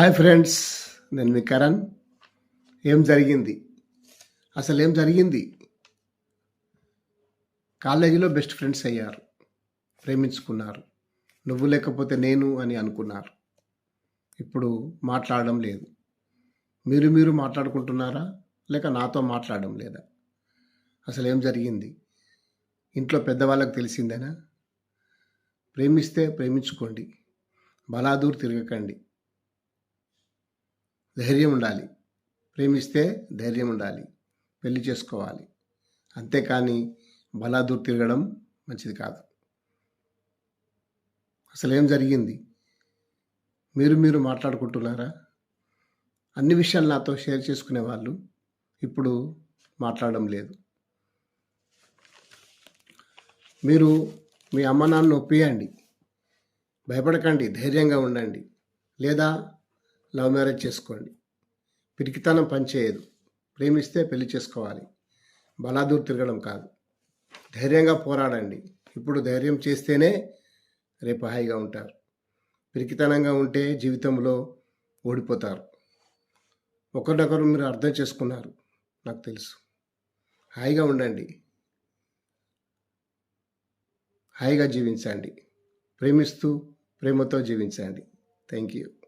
Hi friends నేను మీ కరణ్. ఏం జరిగింది? అసలు ఏం జరిగింది? కాలేజీలో బెస్ట్ ఫ్రెండ్స్ అయ్యారు ప్రేమించుకున్నారు. నువ్వు లేకపోతే నేను అని అనుకున్నారు. ఇప్పుడు మాట్లాడడం లేదు. మీరు మీరు మాట్లాడుకుంటున్నారా? లేక నాతో మాట్లాడడం లేదా? అసలు ఏం జరిగింది? ఇంట్లో పెద్దవాళ్ళకి తెలిసిందేనా? ప్రేమిస్తే ప్రేమించుకోండి బలాదూర్ తిరగకండి. ధైర్యం ఉండాలి. ప్రేమిస్తే ధైర్యం ఉండాలి. పెళ్ళి చేసుకోవాలి. అంతేకాని బలాదూర్ తిరగడం మంచిది కాదు. అసలు ఏం జరిగింది? మీరు మీరు మాట్లాడుకుంటున్నారా? అన్ని విషయాలు నాతో షేర్ చేసుకునే వాళ్ళు ఇప్పుడు మాట్లాడడం లేదు. మీరు మీ అమ్మ నాన్న ఒప్పియండి. భయపడకండి. ధైర్యంగా ఉండండి. లేదా లవ్ మ్యారేజ్ చేసుకోండి. పిరికితనం పనిచేయదు ప్రేమిస్తే పెళ్ళి చేసుకోవాలి. బలాదూర్ తిరగడం కాదు. ధైర్యంగా పోరాడండి. ఇప్పుడు ధైర్యం చేస్తేనే రేపు హాయిగా ఉంటారు. పిరికితనంగా ఉంటే జీవితంలో ఓడిపోతారు. ఒకరినొకరు మీరు అర్థం చేసుకున్నారు. నాకు తెలుసు. హాయిగా ఉండండి. హాయిగా జీవించండి. ప్రేమిస్తూ ప్రేమతో జీవించండి. Thank you.